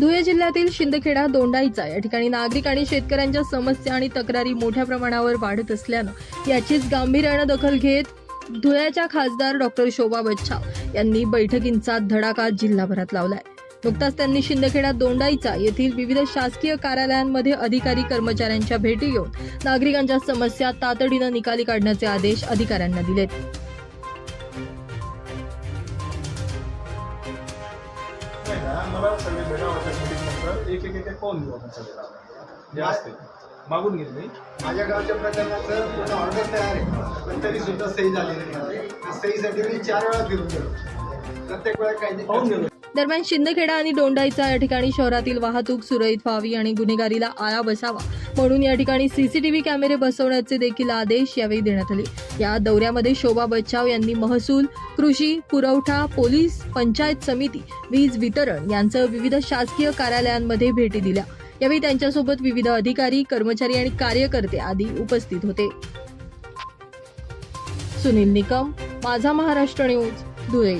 धुळे जिल्ह्यातील शिंदखेडा दोंडाईचा या ठिकाणी नागरिक आणि शेतकऱ्यांच्या समस्या आणि तक्रारी मोठ्या प्रमाणावर वाढत असल्यानं याचीच गांभीर्यानं दखल घेत धुळ्याच्या खासदार डॉक्टर शोभा बच्छाव यांनी बैठकींचा धडाका जिल्हाभरात लावलाय. नुकताच त्यांनी शिंदखेडा दोंडाईचा येथील विविध शासकीय कार्यालयांमध्ये अधिकारी कर्मचाऱ्यांच्या भेटी घेऊन नागरिकांच्या समस्या तातडीनं निकाली काढण्याचे आदेश अधिकाऱ्यांना दिलेत. नाही ना मला सगळे भेटावं त्या मीटिंग नंतर एक एक एक एक पाहून घेऊ आपण सगळे जे असते मागून घेईल मी माझ्या गावच्या प्रकरणाचं पूर्ण ऑर्डर तयार आहे. पण तरी सुद्धा सही झालेली नाही. सहीसाठी मी चार वेळा फिरून गेलो. प्रत्येक वेळा काही पाहून घेऊ दरम्यान शिंदखेडा आणि दोंडाईचा या ठिकाणी शहरातील वाहतूक सुरळीत व्हावी आणि गुन्हेगारीला आळा बसावा. म्हणून या ठिकाणी सीसीटीव्ही कॅमेरे बसवण्याचे देखील आदेश यावेळी देण्यात आले. या दौऱ्यामध्ये शोभा बच्चाव यांनी महसूल कृषी पुरवठा पोलीस पंचायत समिती वीज वितरण यांसह विविध शासकीय कार्यालयांमध्ये भेटी दिल्या. यावेळी त्यांच्यासोबत विविध अधिकारी कर्मचारी आणि कार्यकर्ते आदी उपस्थित होते. सुनील निकम माझा महाराष्ट्र न्यूज धुळे.